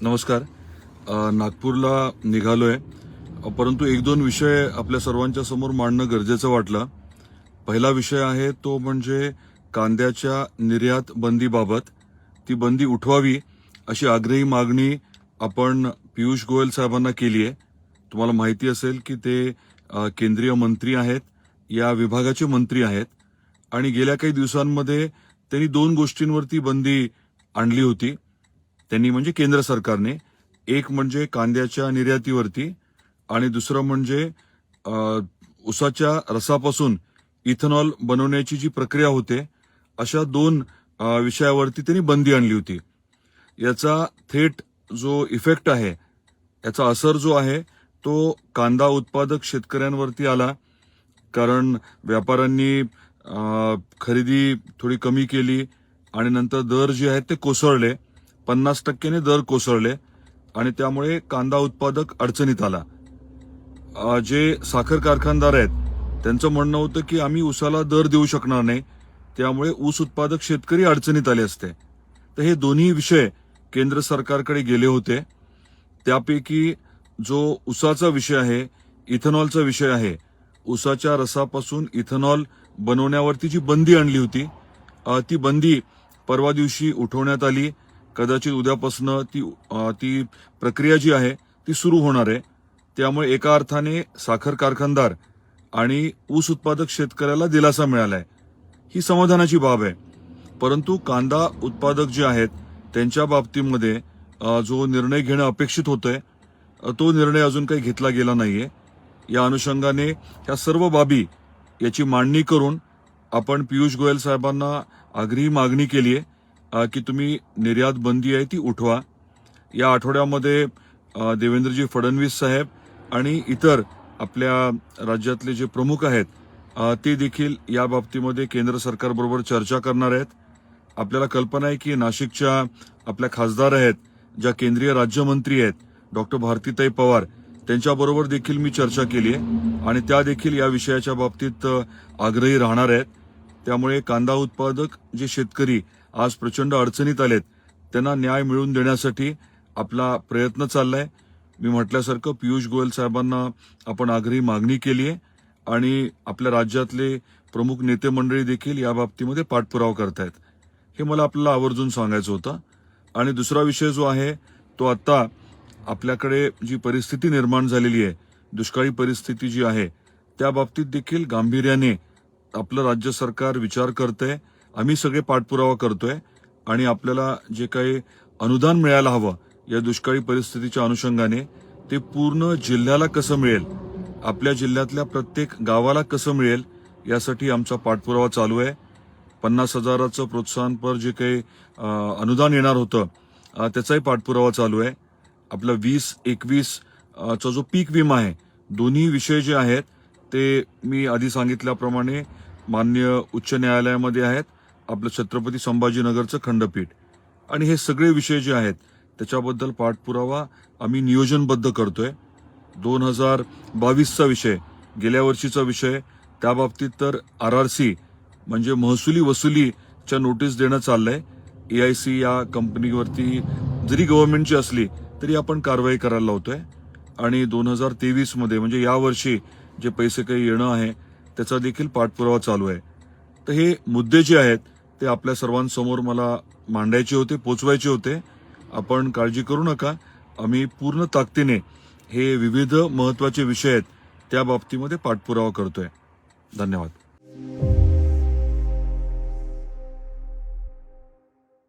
नमस्कार. नागपूरला निघालो आहे परंतु एक दोन विषय आपल्या सर्वांच्या समोर मांडणं गरजेचं वाटलं. पहिला विषय आहे तो म्हणजे कांद्याच्या निर्यात बंदीबाबत. ती बंदी उठवावी अशी आग्रही मागणी आपण पियुष गोयल साहेबांना केली आहे. तुम्हाला माहिती असेल की ते केंद्रीय मंत्री आहेत या विभागाचे मंत्री आहेत. आणि गेल्या काही दिवसांमध्ये त्यांनी दोन गोष्टींवरती बंदी आणली होती. त्यांनी म्हणजे केंद्र सरकारने. एक म्हणजे कांद्याच्या निर्यातीवरती आणि दुसरं म्हणजे उसाच्या रसापासून इथेनॉल बनवण्याची जी प्रक्रिया होते अशा दोन विषयावरती त्यांनी बंदी आणली होती. याचा थेट जो इफेक्ट आहे याचा असर जो आहे तो कांदा उत्पादक शेतकऱ्यांवरती आला. कारण व्यापाऱ्यांनी खरेदी थोडी कमी केली आणि नंतर दर जे आहेत ते कोसळले. पन्नास टक्क्याने दर कोसळले आणि त्यामुळे कांदा उत्पादक अडचणीत आला. जे साखर कारखानदार आहेत त्यांचं म्हणणं होतं की आम्ही ऊसाला दर देऊ शकणार नाही त्यामुळे ऊस उत्पादक शेतकरी अडचणीत आले असते. तर हे दोन्ही विषय केंद्र सरकारकडे गेले होते. त्यापैकी जो ऊसाचा विषय आहे इथेनॉलचा विषय आहे उसाच्या रसापासून इथेनॉल बनवण्यावरती जी बंदी आणली होती ती बंदी परवा दिवशी उठवण्यात आली. कदाचित उद्यापासनं ती ती प्रक्रिया जी आहे ती सुरू होणार आहे. त्यामुळे एका अर्थाने साखर कारखानदार आणि ऊस उत्पादक शेतकऱ्याला दिलासा मिळालाय. ही समाधानाची बाब आहे. परंतु कांदा उत्पादक जे आहेत त्यांच्या बाबतीमध्ये जो निर्णय घेणं अपेक्षित होतंय तो निर्णय अजून काही घेतला गेला नाहीये. या अनुषंगाने ह्या सर्व बाबी याची मांडणी करून आपण पियुष गोयल साहेबांना आग्रही मागणी केली आहे की तुम्ही निर्यात बंदी आहे ती उठवा. या आठवड्यामध्ये देवेंद्रजी फडणवीस साहेब आणि इतर आपल्या राज्यातले जे प्रमुख आहेत ते देखील या बाबतीमध्ये केंद्र सरकारबरोबर चर्चा करणार आहेत. आपल्याला कल्पना आहे की नाशिकच्या आपल्या खासदार आहेत ज्या केंद्रीय राज्यमंत्री आहेत डॉक्टर भारतीताई पवार त्यांच्याबरोबर देखील मी चर्चा केली आहे आणि त्या देखील या विषयाच्या बाबतीत आग्रही राहणार आहेत. त्यामुळे कांदा उत्पादक जे शेतकरी आज प्रचंड अडचणीत आलेत. त्यांना न्याय मिळवून देण्यासाठी आपला प्रयत्न चाललाय. मी म्हटल्यासारखं पियुष गोयल साहेबांना आपण आग्रही मागणी केली आहे आणि आपल्या राज्यातले प्रमुख नेते मंडळी देखील या बाबतीमध्ये पाठपुरावा करतायत. हे मला आपल्याला आवर्जून सांगायचं होतं. आणि दुसरा विषय जो आहे तो आता आपल्याकडे जी परिस्थिती निर्माण झालेली आहे दुष्काळी परिस्थिती जी आहे त्या बाबतीत देखील गांभीर्याने आपलं राज्य सरकार विचार करतंय. आम्ही सगळे पाठपुरावा करतोय आणि आपल्याला जे काही अनुदान मिळायला हवं या दुष्काळी परिस्थितीच्या अनुषंगाने ते पूर्ण जिल्ह्याला कसं मिळेल आपल्या जिल्ह्यातल्या प्रत्येक गावाला कसं मिळेल यासाठी आमचा पाठपुरावा चालू आहे. पन्नास हजाराचं प्रोत्साहनपर जे काही अनुदान येणार होतं त्याचाही पाठपुरावा चालू आहे. आपला वीस एकवीस चा जो पीक विमा आहे दोन्ही विषय जे आहेत ते मी आधी सांगितल्याप्रमाणे मान्य उच्च न्यायालयामध्ये आहेत. आपलं छत्रपती संभाजीनगरचं खंडपीठ. आणि हे सगळे विषय जे आहेत त्याच्याबद्दल पाठपुरावा आम्ही नियोजनबद्ध करतोय. दोन हजार बावीसचा विषय गेल्या वर्षीचा विषय त्या बाबतीत तर आर आर सी म्हणजे महसुली वसुलीच्या नोटीस देणं चाललंय. सी या कंपनीवरती जरी गव्हर्नमेंटची असली तरी आपण कारवाई करायला लावतोय. आणि दोन हजार तेवीसमध्ये म्हणजे यावर्षी जे पैसे काही येणं आहे त्याचा देखील पाठपुरावा चालू आहे. तर हे मुद्दे जे आहेत ते आपल्या सर्वांसमोर मला मांडायचे होते पोचवायचे होते. आपण काळजी करू नका. आम्ही पूर्ण ताकदीने हे विविध महत्त्वाचे विषय आहेत त्या बाबतीमध्ये पाठपुरावा करतोय. धन्यवाद.